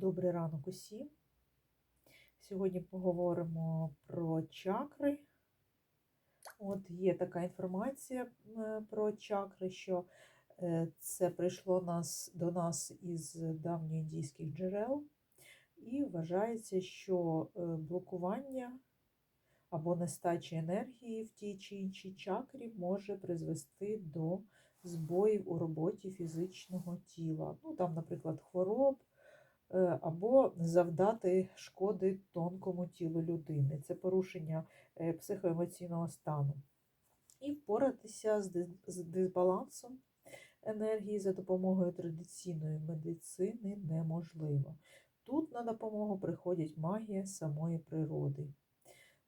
Добрий ранок усім. Сьогодні поговоримо про чакри. От є така інформація е, про чакри, що е, це прийшло нас, до нас із давньоіндійських джерел, і вважається, що е, блокування або нестача енергії в тій чи іншій чакрі може призвести до збоїв у роботі фізичного тіла. Ну, там, наприклад, хвороб або завдати шкоди тонкому тілу людини. Це порушення е, психоемоційного стану. І впоратися з дисбалансом енергії за допомогою традиційної медицини неможливо. Тут на допомогу приходить магія самої природи.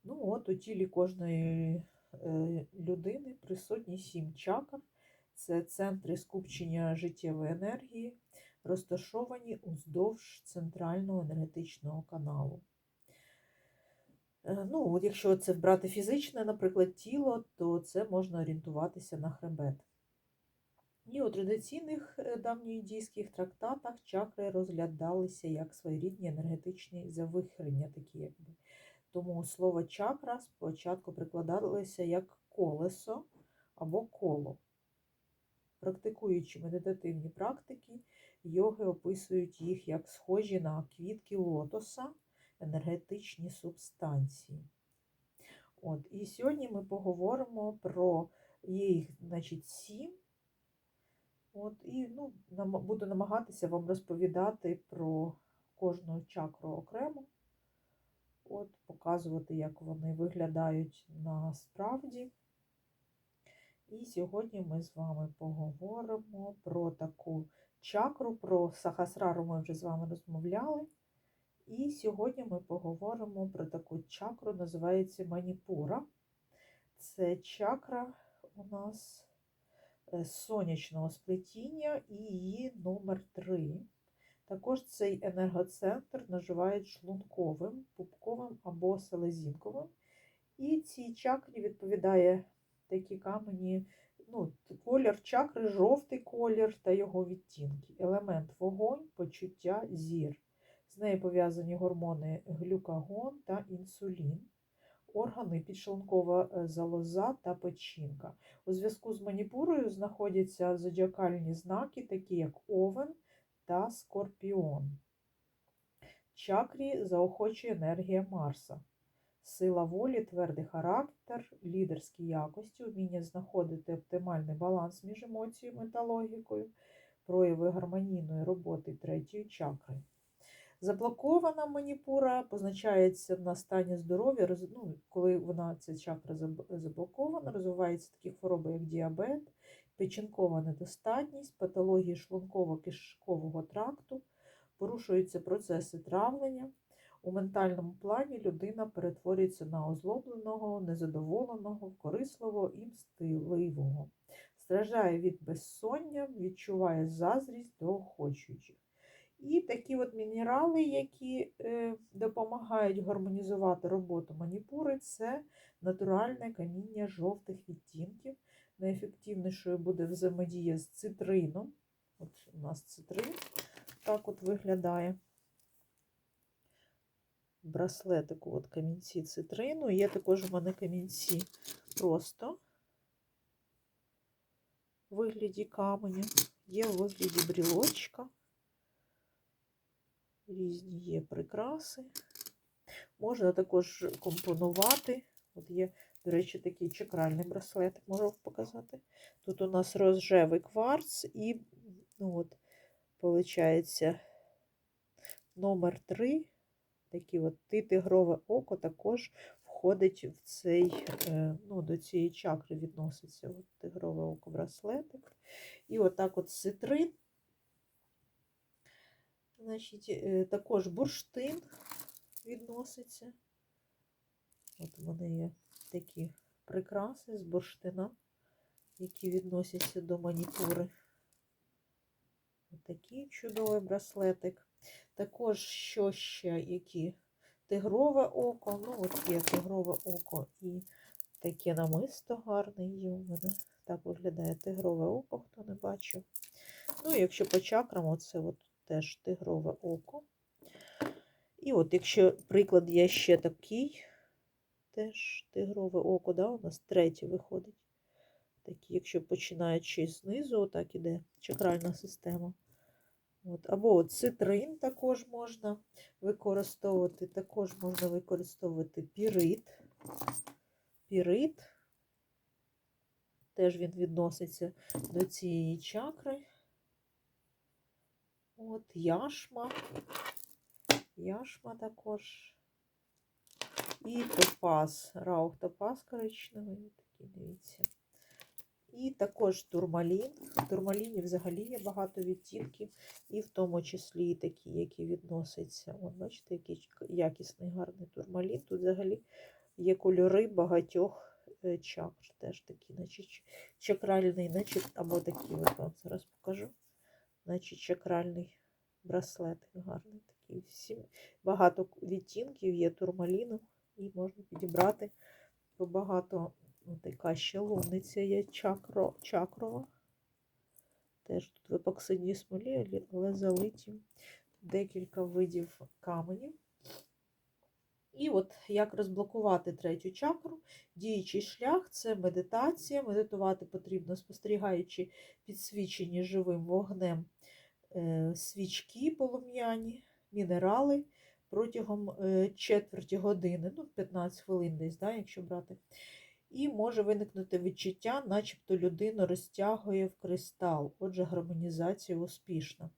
Ну от у тілі кожної е, людини присутні сім чакр. Це центри скупчення життєвої енергії, розташовані уздовж центрального енергетичного каналу. Е, Ну, от якщо це брати фізичне, наприклад, тіло, то це можна орієнтуватися на хребет. І у традиційних е, давньоіндійських трактатах чакри розглядалися як своєрідні енергетичні завихрення, такі якби. Тому слово чакра спочатку прикладалося як колесо або коло. Практикуючи медитативні практики, йоги описують їх як схожі на квітки лотоса, енергетичні субстанції. От, і сьогодні ми поговоримо про їх, значить, сім. От, і ну, буду намагатися вам розповідати про кожну чакру окремо. От, показувати, як вони виглядають насправді. І сьогодні ми з вами поговоримо про таку чакру, про сахасрару ми вже з вами розмовляли. І сьогодні ми поговоримо про таку чакру, називається Маніпура. Це чакра у нас е, сонячного сплетіння і її номер 3. Також цей енергоцентр називають шлунковим, пупковим або селезінковим. І цій чакрі відповідає такі камені, ну, колір чакри, жовтий колір та його відтінки. Елемент вогонь, почуття, зір. З нею пов'язані гормони глюкагон та інсулін, органи підшлункова е, залоза та печінка. У зв'язку з маніпурою знаходяться зодіакальні знаки, такі як овен та скорпіон. Чакрі заохочує енергія Марса. Сила волі, твердий характер, лідерські якості, вміння знаходити оптимальний баланс між емоціями та логікою, прояви гармонійної роботи третьої чакри. Заблокована маніпура позначається на стані здоров'я, ну, коли вона ця чакра заблокована, розвиваються такі хвороби, як діабет, печінкова недостатність, патології шлунково-кишкового тракту, порушуються процеси травлення. У ментальному плані людина перетворюється на озлобленого, незадоволеного, корисливого і мстивого. Страждає від безсоння, відчуває заздрість до охочуючих. І такі от мінерали, які е, допомагають гармонізувати роботу маніпури, це натуральне каміння жовтих відтінків. Найефективнішою буде взаємодія з цитрином. От у нас цитрин так от виглядає. Браслетику, от камінці цитрину. Є також у мене камінці просто в вигляді каменя, є в вигляді брілочка. Різні є прикраси. Можна також компонувати. От є, до речі, такий чакральний браслетик, можу показати. Тут у нас рожевий кварц і, ну от, виходить, номер 3. Такі от ти тигрове око також входить в цей, е, ну, до цієї чакри відноситься от тигрове око браслетик. І отак от цитрин. Значить, е, також бурштин відноситься. От вони є такі прикраси з бурштина, які відносяться до маніпури. Такий чудовий браслетик. Також що ще які? Тигрове око. Ну, от є тигрове око і таке намисто гарне є у мене. Так виглядає тигрове око, хто не бачив. Ну, якщо по чакрам, оце от теж тигрове око. І от, якщо приклад є ще такий, теж тигрове око, да, у нас третє виходить. Такі, якщо починаючи знизу, отак іде чакральна система. От. Або от цитрин також можна використовувати, також можна використовувати пірит. Пірит. Теж він відноситься до цієї чакри. От, яшма. Яшма також. І топаз. Раух топаз коричневий. Такий, дивіться. І також турмалін. В турмаліні взагалі є багато відтінків, і в тому числі і такі, які відносяться. От, бачите, який якісний гарний турмалін. Тут взагалі є кольори багатьох е, чакр. Теж такі, наче чакральний, наче, або такі, от вам зараз покажу. Наче чакральний браслет гарний такий. Всі, багато відтінків є турмаліну, і можна підібрати багато така ще луниця є чакро, чакрова. Теж тут в епоксидній смолі, але- залиті декілька видів каменів. І от як розблокувати третю чакру. Діючий шлях це медитація. Медитувати потрібно, спостерігаючи підсвічені живим вогнем е, свічки полум'яні, мінерали протягом е, четверті години, ну 15 хвилин десь, да, якщо брати. І може виникнути відчуття, начебто людину розтягує в кристал, отже, гармонізація успішна.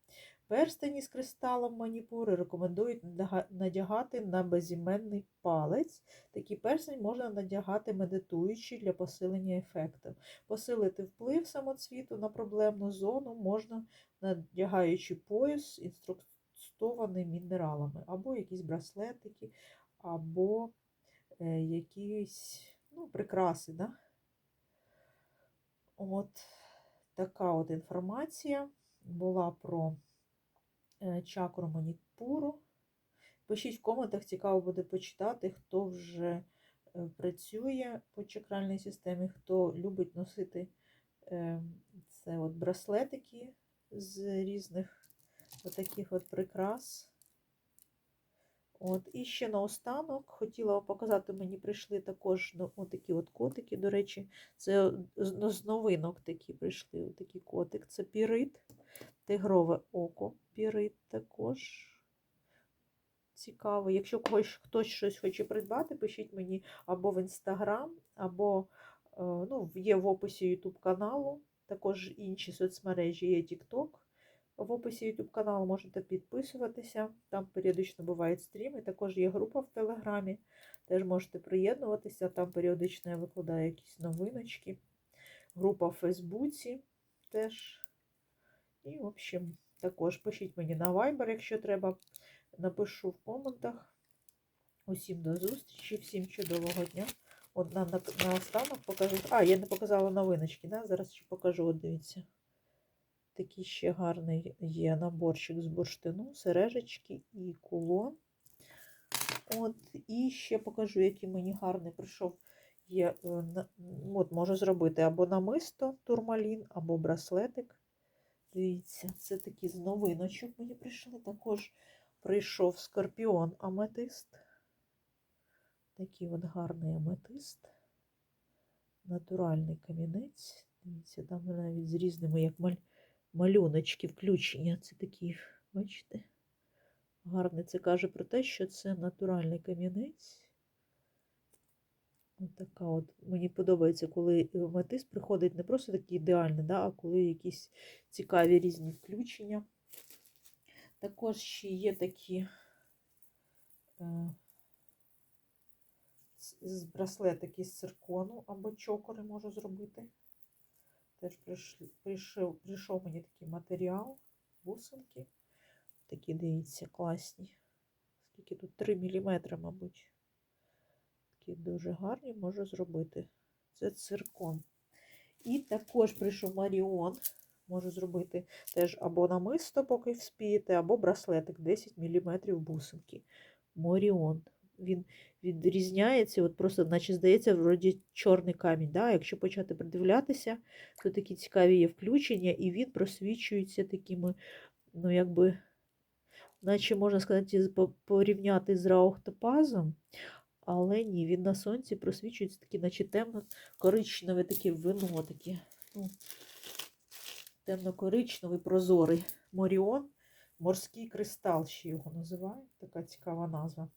Перстені з кристалом маніпури рекомендують надягати на безіменний палець. Такий перстень можна надягати медитуючи для посилення ефекту. Посилити вплив самоцвіту на проблемну зону можна, надягаючи пояс, інструктований мінералами, або якісь браслетики, або е, якісь ну, прикраси. Да? От така от інформація була про е, чакру маніпуру. Пишіть в коментах, цікаво буде почитати, хто вже е, працює по чакральній системі, хто любить носити е, це от браслетики з різних таких от прикрас. От, і ще наостанок хотіла показати, мені прийшли також ну, такі от котики. До речі, це ну, з новинок такі прийшли. Такий котик. Це пірит, тигрове око. Пірит також. Цікавий. Якщо когось хтось щось хоче придбати, пишіть мені або в інстаграм, або е, ну, є в описі YouTube каналу. Також інші соцмережі є TikTok. В описі YouTube каналу можете підписуватися, там періодично бувають стріми. Також є група в Телеграмі, теж можете приєднуватися, там періодично я викладаю якісь новиночки. Група в Фейсбуці теж. І, в общем, також пишіть мені на Viber, якщо треба. Напишу в коментах. Усім до зустрічі, всім чудового дня. От на, на, на останок покажу. А, я не показала новиночки, да? зараз ще покажу, от дивіться. Такий ще гарний є наборчик з бурштину, сережечки і кулон. От, І ще покажу, який мені гарний прийшов. Є, е, от, Можу зробити або намисто турмалін, або браслетик. Дивіться, це такі з новиночок мені прийшли. Також прийшов скорпіон аметист. Такий от гарний аметист. Натуральний камінець. Дивіться, там навіть з різними, як маль малюночки включення. Це такі, бачите, гарний. Це каже про те, що це натуральний камінець. От така от. Мені подобається, коли метис приходить не просто такий ідеальний, да, а коли якісь цікаві різні включення. Також ще є такі е, браслетики з циркону або чокори можу зробити. Теж прийшов, прийшов мені такий матеріал, бусинки. Такі, дивіться, класні. Скільки тут 3 мм, мабуть. Такі дуже гарні можу зробити. Це циркон. І також прийшов Маріон. Можу зробити теж або намисто, поки вспієте, або браслетик 10 мм бусинки. Моріон. Він відрізняється, от просто, наче здається, вроді чорний камінь. Да? Якщо почати придивлятися, то такі цікаві є включення, і він просвічується такими, ну, якби наче можна сказати, порівняти з раухтопазом, але ні, він на сонці просвічується такі, наче темно-коричневе таке вино таке. Ну, темно-коричневий, прозорий. Моріон, морський кристал, ще його називають. Така цікава назва.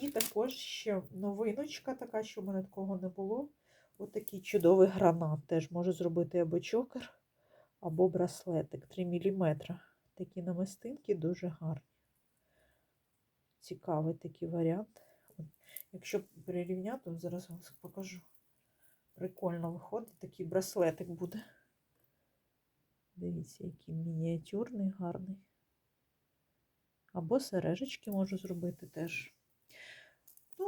І також ще новиночка, така, що в мене такого не було. Отакий чудовий гранат. Теж можу зробити або чокер, або браслетик 3 мм. Такі намистинки дуже гарні. Цікавий такий варіант. Якщо прирівняти, зараз вам покажу. Прикольно виходить, такий браслетик буде. Дивіться, який мініатюрний, гарний. Або сережечки можу зробити теж.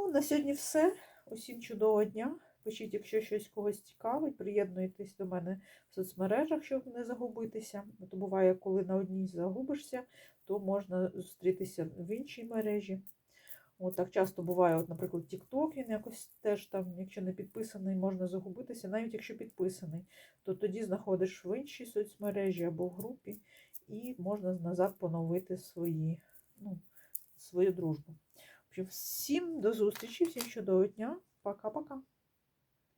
Ну, на сьогодні все. Усім чудового дня. Пишіть, якщо щось когось цікавить, приєднуйтесь до мене в соцмережах, щоб не загубитися. То буває, коли на одній загубишся, то можна зустрітися в іншій мережі. От так часто буває, от, наприклад, TikTok, він якось теж там, якщо не підписаний, можна загубитися. Навіть якщо підписаний, то тоді знаходиш в іншій соцмережі або в групі, і можна назад поновити свої, ну, свою дружбу. Всім до зустрічі, всім чудового дня. Пока-пока.